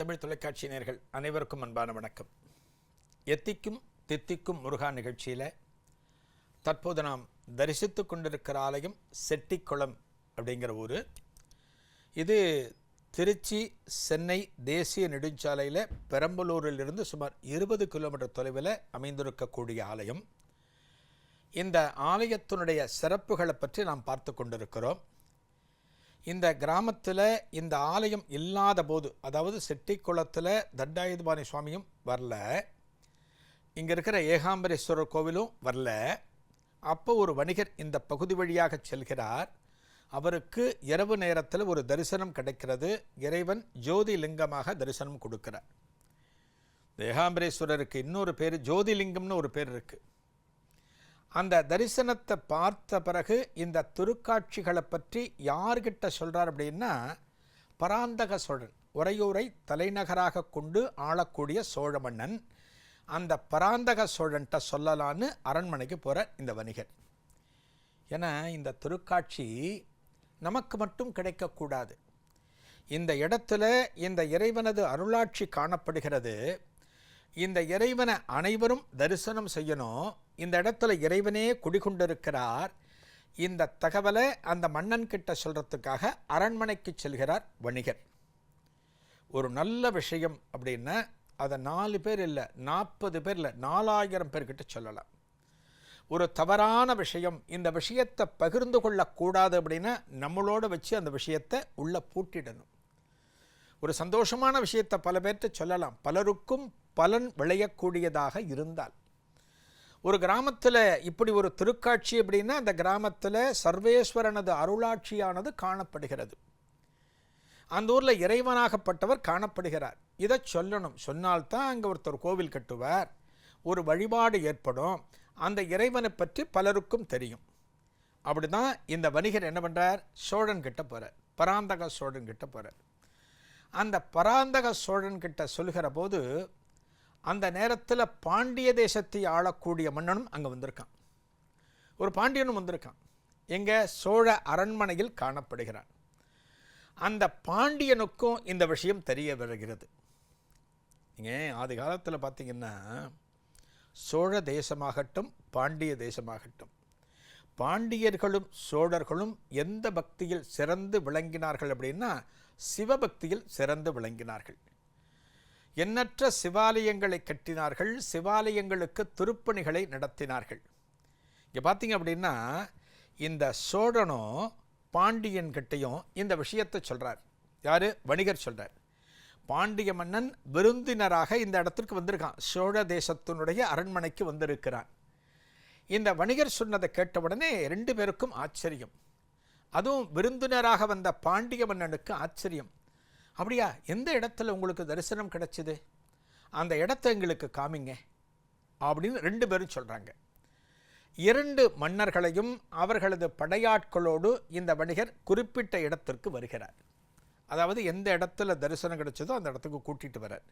தமிழ் தொலைக்காட்சி நேர்கள் அனைவருக்கும் அன்பான வணக்கம். எத்திக்கும் தித்திக்கும் முருகா நிகழ்ச்சியில் தற்போது நாம் தரிசித்து கொண்டிருக்கிற ஆலயம் செட்டிக்குளம் அப்படிங்கிற ஊர். இது திருச்சி சென்னை தேசிய நெடுஞ்சாலையில் பெரம்பலூரிலிருந்து சுமார் இருபது கிலோமீட்டர் தொலைவில் அமைந்திருக்கக்கூடிய ஆலயம். இந்த ஆலயத்தினுடைய சிறப்புகளை பற்றி நாம் பார்த்து கொண்டிருக்கிறோம். இந்த கிராமத்தில் இந்த ஆலயம் இல்லாத போது அதாவது செட்டிக்குளத்தில் தண்டாயுதபாணி சுவாமியும் வரல இங்கே இருக்கிற ஏகாம்பரேஸ்வரர் கோவிலும் வரல அப்போ ஒரு வணிகர் இந்த பகுதி வழியாக செல்கிறார். அவருக்கு இரவு நேரத்தில் ஒரு தரிசனம் கிடைக்கிறது. இறைவன் ஜோதி லிங்கமாக தரிசனம் கொடுக்கிறார். ஏகாம்பரேஸ்வரருக்கு இன்னொரு பேர் ஜோதிலிங்கம்னு ஒரு பேர் இருக்குது அந்த தரிசனத்தை பார்த்த பிறகு இந்த திருக்காட்சிகளை பற்றி யார்கிட்ட சொல்கிறார் அப்படின்னா பராந்தக சோழன் உறையூரை தலைநகராக கொண்டு ஆளக்கூடிய சோழ மன்னன் அந்த பராந்தக சோழன்ட்ட சொல்லலான்னு அரண்மனைக்கு போகிற இந்த வணிகர் ஏன்னா இந்த திருக்காட்சி நமக்கு மட்டும் கிடைக்கக்கூடாது இந்த இடத்துல இந்த இறைவனது அருளாட்சி காணப்படுகிறது. இந்த இறைவனை அனைவரும் தரிசனம் செய்யணும். இந்த இடத்துல இறைவனே குடிகொண்டிருக்கிறார். இந்த தகவலை அந்த மன்னன் கிட்ட சொல்கிறதுக்காக அரண்மனைக்கு செல்கிறார் வணிகர். ஒரு நல்ல விஷயம் அப்படின்னா அதை நாலு பேர் இல்லை நாற்பது பேர் இல்லை நாலாயிரம் பேர்கிட்ட சொல்லலாம். ஒரு தவறான விஷயம் இந்த விஷயத்தை பகிர்ந்து கொள்ளக்கூடாது அப்படின்னா நம்மளோட வச்சு அந்த விஷயத்தை உள்ளே பூட்டிடணும். ஒரு சந்தோஷமான விஷயத்தை பல பேர்த்து சொல்லலாம். பலருக்கும் பலன் விளையக்கூடியதாக இருந்தால். ஒரு கிராமத்தில் இப்படி ஒரு திருக்காட்சி அப்படின்னா அந்த கிராமத்தில் சர்வேஸ்வரனது அருளாட்சியானது காணப்படுகிறது. அந்த ஊரில் இறைவனாகப்பட்டவர் காணப்படுகிறார். இதை சொல்லணும். சொன்னால்தான் அங்கே ஒருத்தர் கோவில் கட்டுவார். ஒரு வழிபாடு ஏற்படும். அந்த இறைவனை பற்றி பலருக்கும் தெரியும். அப்படிதான் இந்த வணிகர் என்ன பண்ணுறார் சோழன் கிட்ட போகிறார் பராந்தக சோழன் கிட்ட போகிறார் அந்த பராந்தக சோழன் கிட்ட சொல்கிற போது அந்த நேரத்தில் பாண்டிய தேசத்தை ஆளக்கூடிய மன்னனும் அங்கே வந்திருக்கான். ஒரு பாண்டியனும் வந்திருக்கான். எங்கே? சோழ அரண்மனையில் காணப்படுகிறான். அந்த பாண்டியனுக்கும் இந்த விஷயம் தெரிய வருகிறது. நீங்கள் ஆதி காலத்தில் பார்த்தீங்கன்னா சோழ தேசமாகட்டும் பாண்டிய தேசமாகட்டும் பாண்டியர்களும் சோழர்களும் எந்த பக்தியில் சிறந்து விளங்கினார்கள் அப்படின்னா சிவபக்தியில் சிறந்து விளங்கினார்கள். எண்ணற்ற சிவாலயங்களை கட்டினார்கள் சிவாலயங்களுக்கு திருப்பணிகளை நடத்தினார்கள். இங்கே பார்த்தீங்க அப்படின்னா இந்த சோழனும் பாண்டியன் கிட்டையும் இந்த விஷயத்தை சொல்கிறார் யார்? வணிகர் சொல்கிறார் பாண்டிய மன்னன் விருந்தினராக இந்த இடத்திற்கு வந்திருக்கான். சோழ தேசத்தினுடைய அரண்மனைக்கு வந்திருக்கிறான். இந்த வணிகர் சொன்னதை கேட்டவுடனே ரெண்டு பேருக்கும் ஆச்சரியம். அதுவும் விருந்தினராக வந்த பாண்டிய மன்னனுக்கு ஆச்சரியம். அப்படியா? எந்த இடத்துல உங்களுக்கு தரிசனம் கிடைச்சிது? அந்த இடத்த எங்களுக்கு காமிங்க. அப்படின்னு ரெண்டு பேரும் சொல்கிறாங்க இரண்டு மன்னர்களையும் அவர்களது படையாட்களோடு இந்த வணிகர் குறிப்பிட்ட இடத்திற்கு வருகிறார். அதாவது எந்த இடத்துல தரிசனம் கிடைச்சதோ அந்த இடத்துக்கு கூட்டிகிட்டு வரார்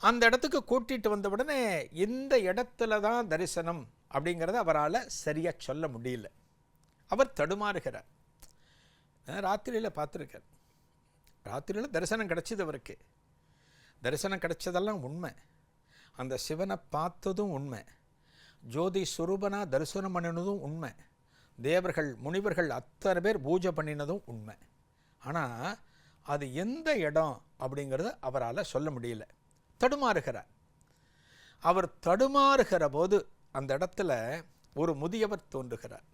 அந்த இடத்துக்கு கூட்டிகிட்டு வந்த உடனே இந்த இடத்துல தான் தரிசனம் அப்படிங்கிறத அவரால் சரியாக சொல்ல முடியல. அவர் தடுமாறுகிறார். ராத்திரியில் பார்த்துருக்கார் ராத்திரியில் தரிசனம் கிடைச்சது அவருக்கு. தரிசனம் கிடைச்சதெல்லாம் உண்மை. அந்த சிவனை பார்த்ததும் உண்மை. ஜோதி சுரூபனாக தரிசனம் பண்ணினதும் உண்மை. தேவர்கள் முனிவர்கள் அத்தனை பேர் பூஜை பண்ணினதும் உண்மை. ஆனால் அது எந்த இடம் அப்படிங்கிறத அவரால் சொல்ல முடியல. தடுமாறுகிறார். அவர் தடுமாறுகிற போது அந்த இடத்துல ஒரு முதியவர் தோன்றுகிறார்.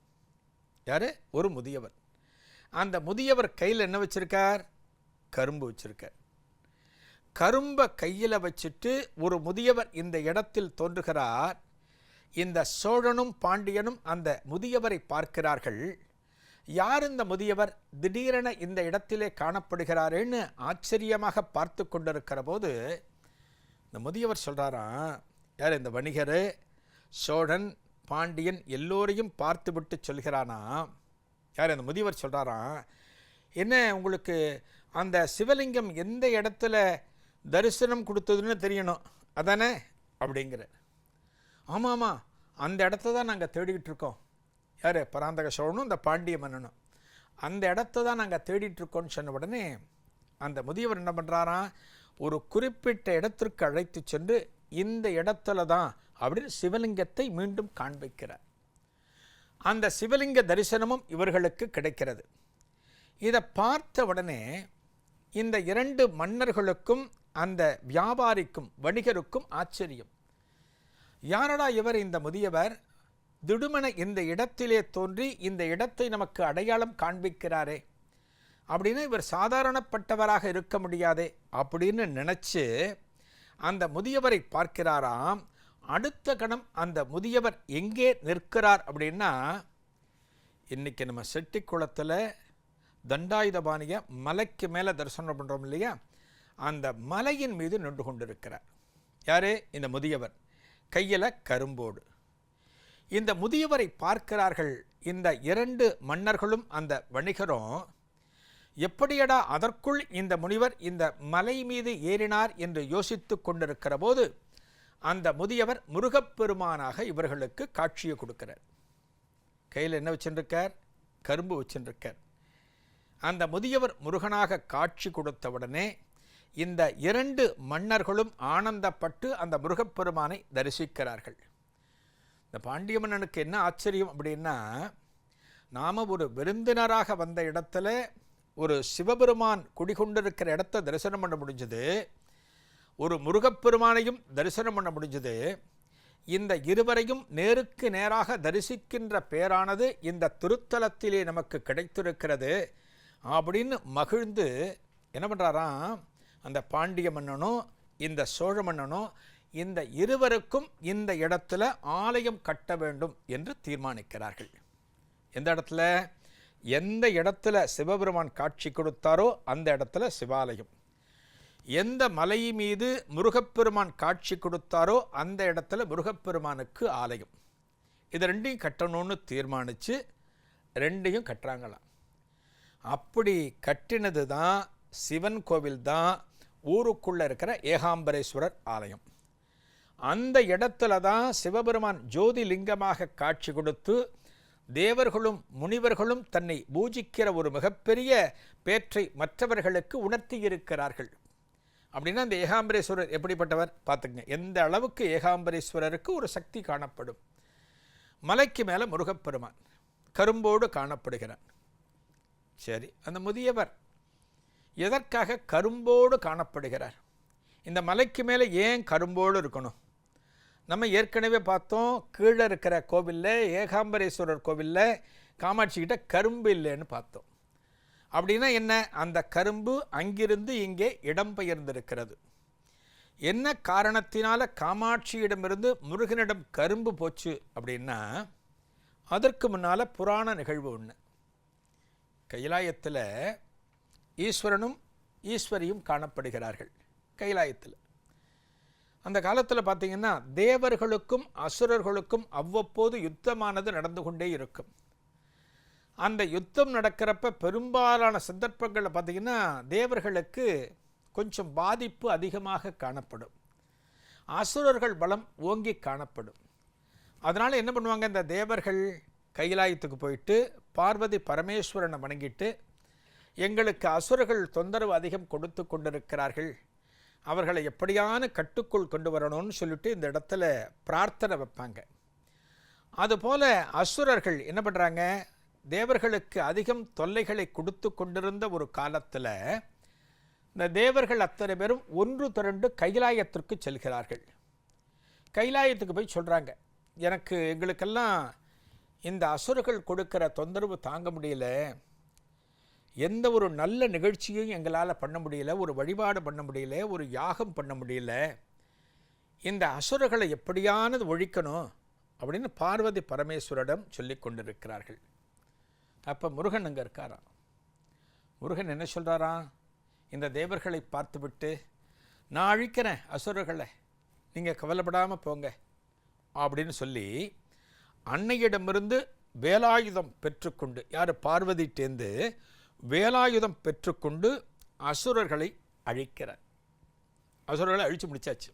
யார்? ஒரு முதியவர். அந்த முதியவர் கையில் என்ன வச்சிருக்கார்? கரும்பு வச்சுருக்க. கரும்பை கையில் வச்சுட்டு ஒரு முதியவர் இந்த இடத்தில் தோன்றுகிறார். இந்த சோழனும் பாண்டியனும் அந்த முதியவரை பார்க்கிறார்கள். யார் இந்த முதியவர்? திடீரென இந்த இடத்திலே காணப்படுகிறாரேன்னு ஆச்சரியமாக பார்த்து கொண்டிருக்கிற போது இந்த முதியவர் சொல்கிறாராம் யார் இந்த வணிகர்? சோழன் பாண்டியன் எல்லோரையும் பார்த்து விட்டு சொல்கிறானா? யார் இந்த முதியவர் சொல்கிறாராம் என்ன உங்களுக்கு அந்த சிவலிங்கம் எந்த இடத்துல தரிசனம் கொடுத்ததுன்னு தெரியணும். அதானே? அப்படிங்கிற ஆமாம் ஆமாம் அந்த இடத்த தான் நாங்கள் தேடிக்கிட்டு இருக்கோம். யார்? பராந்தக சோழனும் இந்த பாண்டிய மன்னனும். அந்த இடத்த தான் நாங்கள் தேடிட்டுருக்கோன்னு சொன்ன உடனே அந்த முதியவர் என்ன பண்ணுறாராம் ஒரு குறிப்பிட்ட இடத்திற்கு அழைத்து சென்று இந்த இடத்துல தான் அப்படின்னு சிவலிங்கத்தை மீண்டும் காண்பிக்கிறார். அந்த சிவலிங்க தரிசனமும் இவர்களுக்கு கிடைக்கிறது. இதை பார்த்த உடனே இந்த இரண்டு மன்னர்களுக்கும் அந்த வியாபாரிக்கும் வணிகருக்கும் ஆச்சரியம். யாரடா இவர் இந்த முதியவர்? திடுமென இந்த இடத்திலே தோன்றி இந்த இடத்தை நமக்கு அடையாளம் காண்பிக்கிறாரே. அப்படின்னு இவர் சாதாரணப்பட்டவராக இருக்க முடியாதே அப்படின்னு நினச்சி அந்த முதியவரை பார்க்கிறாராம். அடுத்த கணம் அந்த முதியவர் எங்கே நிற்கிறார் அப்படின்னா இன்றைக்கி நம்ம செட்டிக்குளத்தில் தண்டாயுதபாணியை மலைக்கு மேலே தரிசனம் பண்ணுறோம் இல்லையா? அந்த மலையின் மீது நின்று கொண்டிருக்கிறார். யார்? இந்த முதியவர். கையில் கரும்போடு. இந்த முதியவரை பார்க்கிறார்கள் இந்த இரண்டு மன்னர்களும் அந்த வணிகரும் எப்படியடா அதற்குள் இந்த முனிவர் இந்த மலை மீது ஏறினார் என்று யோசித்து கொண்டிருக்கிற போது அந்த முதியவர் முருகப்பெருமானாக இவர்களுக்கு காட்சியை கொடுக்கிறார். கையில் என்ன வச்சுருக்கார் கரும்பு வச்சுருக்கார் அந்த முதியவர் முருகனாக காட்சி கொடுத்தவுடனே இந்த இரண்டு மன்னர்களும் ஆனந்தப்பட்டு அந்த முருகப்பெருமானை தரிசிக்கிறார்கள். இந்த பாண்டிய மன்னனுக்கு என்ன ஆச்சரியம் அப்படின்னா நாம் ஒரு விருந்தினராக வந்த இடத்துல ஒரு சிவபெருமான் குடிகொண்டிருக்கிற இடத்த தரிசனம் பண்ண முடிஞ்சது ஒரு முருகப்பெருமானையும் தரிசனம் பண்ண முடிஞ்சது. இந்த இருவரையும் நேருக்கு நேராக தரிசிக்கின்ற பேரானது இந்த திருத்தலத்திலே நமக்கு கிடைத்திருக்கிறது. அப்படின்னு மகிழ்ந்து என்ன பண்ணுறாராம் அந்த பாண்டிய மன்னனும் இந்த சோழ மன்னனும் இந்த இருவருக்கும் இந்த இடத்துல ஆலயம் கட்ட வேண்டும் என்று தீர்மானிக்கிறார்கள். எந்த இடத்துல? எந்த இடத்துல சிவபெருமான் காட்சி கொடுத்தாரோ அந்த இடத்துல சிவாலயம். எந்த மலை மீது முருகப்பெருமான் காட்சி கொடுத்தாரோ அந்த இடத்துல முருகப்பெருமானுக்கு ஆலயம். இது ரெண்டையும் கட்டணும்னு தீர்மானித்து ரெண்டையும் கட்டுறாங்களாம். அப்படி கட்டினது தான் சிவன் கோவில் தான் ஊருக்குள்ளே இருக்கிற ஏகாம்பரேஸ்வரர் ஆலயம். அந்த இடத்துல தான் சிவபெருமான் ஜோதிலிங்கமாக காட்சி கொடுத்து தேவர்களும் முனிவர்களும் தன்னை பூஜிக்கிற ஒரு மிகப்பெரிய பேற்றை மற்றவர்களுக்கு உணர்த்தி இருக்கிறார்கள் அப்படின்னா அந்த ஏகாம்பரேஸ்வரர் எப்படிப்பட்டவர்? பார்த்துக்குங்க. எந்த அளவுக்கு ஏகாம்பரேஸ்வரருக்கு ஒரு சக்தி காணப்படும்? மலைக்கு மேலே முருகப்பெருமான் கரும்போடு காணப்படுகிறான் சரி அந்த முதியவர் எதற்காக கரும்போடு காணப்படுகிறார்? இந்த மலைக்கு மேலே ஏன் கரும்போடு இருக்கணும்? நம்ம ஏற்கனவே பார்த்தோம் கீழே இருக்கிற கோவிலில் ஏகாம்பரேஸ்வரர் கோவிலில் காமாட்சிக்கிட்ட கரும்பு இல்லைன்னு பார்த்தோம். அப்படின்னா என்ன? அந்த கரும்பு அங்கிருந்து இங்கே இடம்பெயர்ந்திருக்கிறது என்ன காரணத்தினால காமாட்சியிடமிருந்து முருகனிடம் கரும்பு போச்சு அப்படின்னா அதற்கு முன்னால் புராண நிகழ்வு ஒன்று கைலாயத்தில் ஈஸ்வரனும் ஈஸ்வரியும் காணப்படுகிறார்கள். கைலாயத்தில். அந்த காலத்தில் பார்த்தீங்கன்னா தேவர்களுக்கும் அசுரர்களுக்கும் அவ்வப்போது யுத்தமானது நடந்து கொண்டே இருக்கும். அந்த யுத்தம் நடக்கிறப்ப பெரும்பாலான சந்தர்ப்பங்களில் பார்த்திங்கன்னா தேவர்களுக்கு கொஞ்சம் பாதிப்பு அதிகமாக காணப்படும். அசுரர்கள் பலம் ஓங்கி காணப்படும். அதனால் என்ன பண்ணுவாங்க இந்த தேவர்கள் கைலாயத்துக்கு போயிட்டு பார்வதி பரமேஸ்வரனை வணங்கிட்டு எங்களுக்கு அசுரர்கள் தொந்தரவு அதிகம் கொடுத்து கொண்டிருக்கிறார்கள். அவர்களை எப்படியான கட்டுக்குள் கொண்டு வரணும்னு சொல்லிட்டு இந்த இடத்துல பிரார்த்தனை வைப்பாங்க. அதுபோல் அசுரர்கள் என்ன பண்ணுறாங்க தேவர்களுக்கு அதிகம் தொல்லைகளை கொடுத்து கொண்டிருந்த ஒரு காலத்தில் இந்த தேவர்கள் அத்தனை பேரும் ஒன்று திரண்டு கைலாயத்திற்கு செல்கிறார்கள். கைலாயத்துக்கு போய் சொல்கிறாங்க எனக்கு எங்களுக்கெல்லாம் இந்த அசுரர்கள் கொடுக்கிற தொந்தரவு தாங்க முடியல. எந்த ஒரு நல்ல நிகழ்ச்சியும் எங்களால் பண்ண முடியல. ஒரு வழிபாடு பண்ண முடியல. ஒரு யாகம் பண்ண முடியல. இந்த அசுரர்களை எப்படியானது ஒழிக்கணும் அப்படின்னு பார்வதி பரமேஸ்வரிடம் சொல்லி கொண்டிருக்கிறார்கள். அப்போ முருகன் அங்கே இருக்காராம். முருகன் என்ன சொல்கிறாராம் இந்த தேவர்களை பார்த்துவிட்டு நான் அழிக்கிறேன் அசுரர்களை. நீங்கள் கவலைப்படாமல் போங்க. அப்படின்னு சொல்லி அன்னையிடமிருந்து வேலாயுதம் பெற்றுக்கொண்டு யார்? பார்வதிட்டேந்து வேலாயுதம் பெற்றுக்கொண்டு அசுரர்களை அழிக்கிறார். அசுரர்களை அழித்து முடிச்சாச்சு.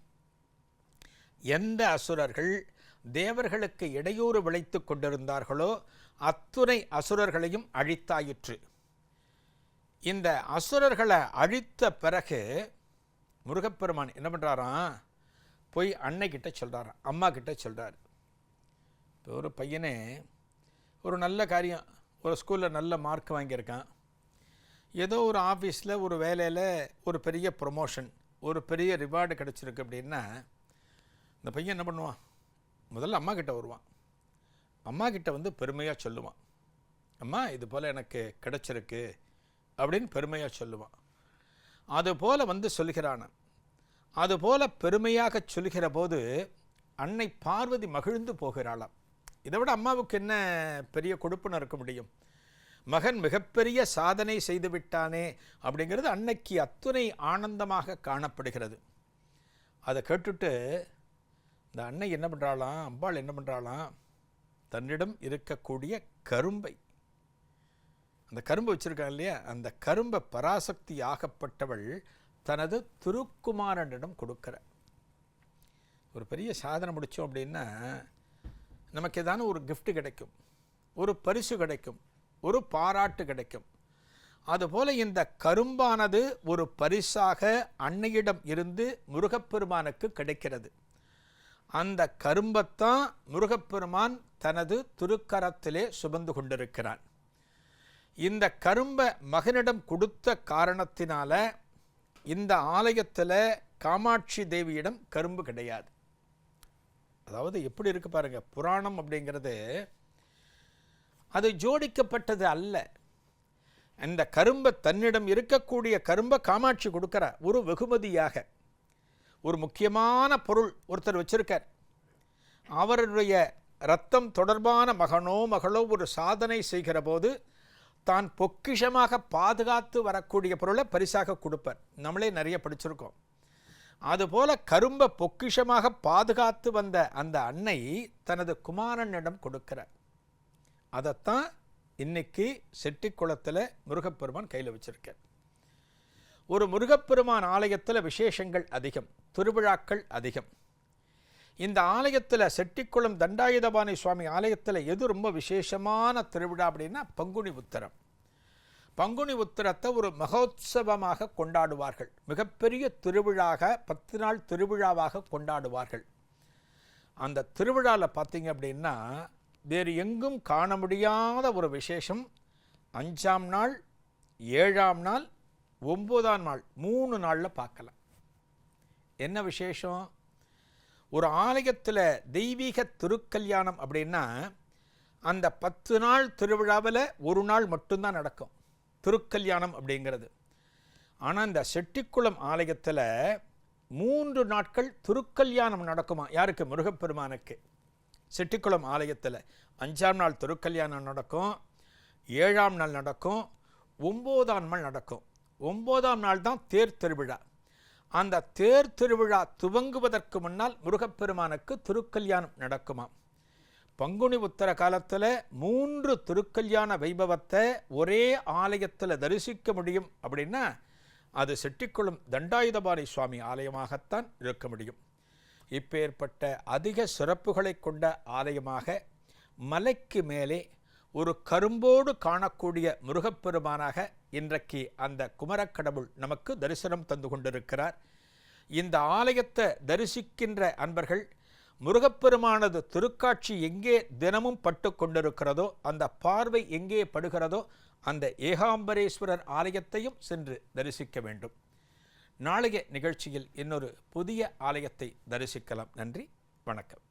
எந்த அசுரர்கள் தேவர்களுக்கு இடையூறு விளைத்து கொண்டிருந்தார்களோ அத்துணை அசுரர்களையும் அழித்தாயிற்று. இந்த அசுரர்களை அழித்த பிறகு முருகப்பெருமான் என்ன பண்ணுறாராம் போய் அன்னைக்கிட்ட சொல்கிறாராம் அம்மா கிட்ட சொல்கிறார் இப்போ ஒரு பையனே ஒரு நல்ல காரியம் ஒரு ஸ்கூலில் நல்ல மார்க் வாங்கியிருக்கான். ஏதோ ஒரு ஆஃபீஸில் ஒரு வேலையில் ஒரு பெரிய ப்ரொமோஷன் ஒரு பெரிய ரிவார்டு கிடச்சிருக்கு அப்படின்னா இந்த பையன் என்ன பண்ணுவான்? முதல்ல அம்மா கிட்ட வருவான். அம்மா கிட்ட வந்து பெருமையாக சொல்லுவான். அம்மா இது போல் எனக்கு கிடச்சிருக்கு அப்படின்னு பெருமையாக சொல்லுவான். அதுபோல் வந்து சொல்கிறான். அதுபோல் பெருமையாக சொல்கிற போது அன்னை பார்வதி மகிழ்ந்து போகிறாளாம். இதை விட அம்மாவுக்கு என்ன பெரிய கொடுப்புன்னு இருக்க முடியும்? மகன் மிகப்பெரிய சாதனை செய்து விட்டானே அப்படிங்கிறது அன்னைக்கு அத்துணை ஆனந்தமாக காணப்படுகிறது. அதை கேட்டுட்டு இந்த அன்னை என்ன பண்ணுறாளாம் அம்பாள் என்ன பண்ணுறாளாம் தன்னிடம் இருக்கக்கூடிய கரும்பை. அந்த கரும்பு வச்சுருக்காங்க இல்லையா? அந்த கரும்பை பராசக்தி ஆகப்பட்டவள் தனது திருக்குமாரனிடம் கொடுக்கிற ஒரு பெரிய சாதனை முடித்தோம் அப்படின்னா நமக்கு ஏதான ஒரு கிஃப்ட்டு கிடைக்கும். ஒரு பரிசு கிடைக்கும். ஒரு பாராட்டு கிடைக்கும். அதுபோல இந்த கரும்பானது ஒரு பரிசாக அன்னையிடம் இருந்து முருகப்பெருமானுக்கு கிடைக்கிறது. அந்த கரும்பத்தான் முருகப்பெருமான் தனது திருக்கரத்திலே சுமந்து கொண்டிருக்கிறான். இந்த கரும்பை மகனிடம் கொடுத்த காரணத்தினால இந்த ஆலயத்தில் காமாட்சி தேவியிடம் கரும்பு கிடையாது. அதாவது எப்படி இருக்கு பாருங்க புராணம் அப்படிங்கிறது அது ஜோடிக்கப்பட்டது அல்ல. இந்த கரும்பை தன்னிடம் இருக்கக்கூடிய கரும்பை காமாட்சி கொடுக்கிற ஒரு வெகுமதியாக. ஒரு முக்கியமான பொருள் ஒருத்தர் வச்சிருக்கார். அவருடைய ரத்தம் தொடர்பான மகனோ மகளோ ஒரு சாதனை செய்கிற போது தான் பொக்கிஷமாக பாதுகாத்து வரக்கூடிய பொருளை பரிசாக கொடுப்பார். நம்மளே நிறைய படிச்சிருக்கோம். அதுபோல கரும்பை பொக்கிஷமாக பாதுகாத்து வந்த அந்த அன்னை தனது குமாரனிடம் கொடுக்கிறார். அதைத்தான் இன்னைக்கு செட்டிக்குளத்தில் முருகப்பெருமான் கையில் வச்சிருக்கார். ஒரு முருகப்பெருமான் ஆலயத்தில் விசேஷங்கள் அதிகம் திருவிழாக்கள் அதிகம். இந்த ஆலயத்தில் செட்டிக்குளம் தண்டாயுதபாணி சுவாமி ஆலயத்தில் எது ரொம்ப விசேஷமான திருவிழா அப்படின்னா பங்குனி உத்தரம். பங்குனி உத்திரத்தை ஒரு மகோத்சவமாக கொண்டாடுவார்கள். மிகப்பெரிய திருவிழாக பத்து நாள் திருவிழாவாக கொண்டாடுவார்கள். அந்த திருவிழாவில் பார்த்தீங்க அப்படின்னா வேறு எங்கும் காண முடியாத ஒரு விசேஷம். அஞ்சாம் நாள் ஏழாம் நாள் ஒம்போதாம் நாள் மூணு நாளில் பார்க்கலாம். என்ன விசேஷம்? ஒரு ஆலயத்தில் தெய்வீக திருக்கல்யாணம் அப்படின்னா அந்த பத்து நாள் திருவிழாவில் ஒரு நாள் மட்டும்தான் நடக்கும். திருக்கல்யாணம் அப்படிங்கிறது. ஆனால் இந்த செட்டிக்குளம் ஆலயத்தில் மூன்று நாட்கள் திருக்கல்யாணம் நடக்குமா? யாருக்கு? முருகப்பெருமானுக்கு. செட்டிக்குளம் ஆலயத்தில் அஞ்சாம் நாள் திருக்கல்யாணம் நடக்கும் ஏழாம் நாள் நடக்கும் ஒம்போதாம் நாள் நடக்கும். ஒம்போதாம் நாள் தான் தேர் திருவிழா. அந்த தேர் திருவிழா துவங்குவதற்கு முன்னால் முருகப்பெருமானுக்கு திருக்கல்யாணம் நடக்குமாம். பங்குனி உத்தர காலத்தில் மூன்று திருக்கல்யாண வைபவத்தை ஒரே ஆலயத்தில் தரிசிக்க முடியும் அப்படின்னா அது செட்டிக்குளம் தண்டாயுதபாணி சுவாமி ஆலயமாகத்தான் இருக்க முடியும். இப்பேற்பட்ட அதிக சிறப்புகளை கொண்ட ஆலயமாக மலைக்கு மேலே ஒரு கரும்போடு காணக்கூடிய முருகப்பெருமானாக இன்றைக்கு அந்த குமரக்கடவுள் நமக்கு தரிசனம் தந்து கொண்டிருக்கிறார். இந்த ஆலயத்தை தரிசிக்கின்ற அன்பர்கள் முருகப்பெருமானது திருக்காட்சி எங்கே தினமும் பட்டு கொண்டிருக்கிறதோ அந்த பார்வை எங்கே படுகிறதோ அந்த ஏகாம்பரேஸ்வரர் ஆலயத்தையும் சென்று தரிசிக்க வேண்டும். நாளைய நிகழ்ச்சியில் இன்னொரு புதிய ஆலயத்தை தரிசிக்கலாம். நன்றி வணக்கம்.